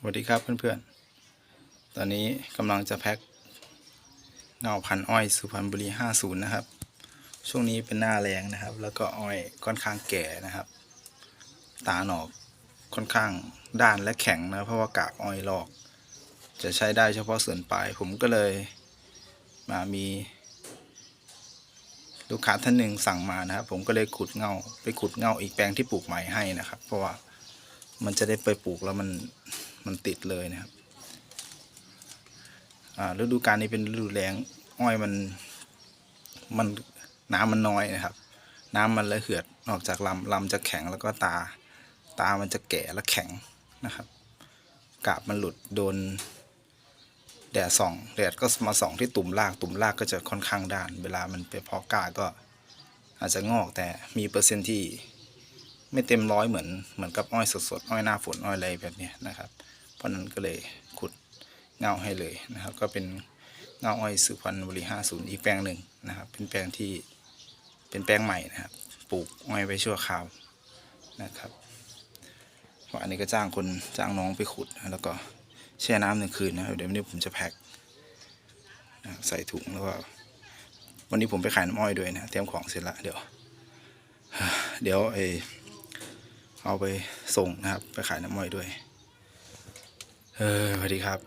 สวัสดีครับเพื่อนๆ ตอนนี้กำลังจะแพ็คเงาพันอ้อยสุพรรณบุรี 50 นะครับ ช่วงนี้เป็นหน้าแรงนะครับ แล้วก็อ้อยค่อนข้างแก่นะครับ ตาหนอกค่อนข้างด้านและแข็งนะ เพราะว่ากากอ้อยลอก จะใช้ได้เฉพาะส่วนปลาย ผมก็เลยมามี ลูกค้าท่านหนึ่งสั่งมานะครับ ผมก็เลยขุดเงาไปขุดเงาอีกแปลงที่ปลูกใหม่ให้นะครับ เพราะว่ามันจะได้ไปปลูกแล้วมัน มันติดเลยนะครับฤดูกาลนี้เป็นฤดูแล้งอ้อยมันมันน้ำมันน้อยนะครับ น้ำมันระเหือดนอกจากลำลำจะแข็งแล้วก็ตา ตามันจะแก่และแข็งนะครับ กาบมันหลุดโดน แดดส่อง แดดก็มาส่องที่ตุ่มราก ตุ่มรากก็จะค่อนข้างด้าน เวลามันไปเพาะกาก็ อาจจะงอกแต่มีเปอร์เซ็นที่ไม่เต็มร้อยเหมือนเหมือนกับอ้อยสดๆอ้อยหน้าฝนอ้อยอะไรแบบนี้นะครับ เพราะนั้นก็เลยขุดเงาให้เลยนะครับ ก็เป็นเงาอ้อยสุพรรณบุรี50 อีกแปลงหนึ่งนะครับ เป็นแปลงที่เป็นแปลงใหม่นะครับ ปลูกอ้อยไว้ชั่วคราวนะครับเพราะอันนี้ก็จ้างคนจ้างน้องไปขุดนะแล้วก็แช่น้ำหนึ่งคืนนะครับเดี๋ยววันนี้ผมจะแพ็คใส่ถุงแล้วก็วันนี้ผมไปขายน้ำอ้อยด้วยนะเตรียมของเสร็จละเดี๋ยว เดี๋ยวไอเอาไปส่งนะครับ ไปขายน้ำอ้อยด้วย เออสวัสดีครับ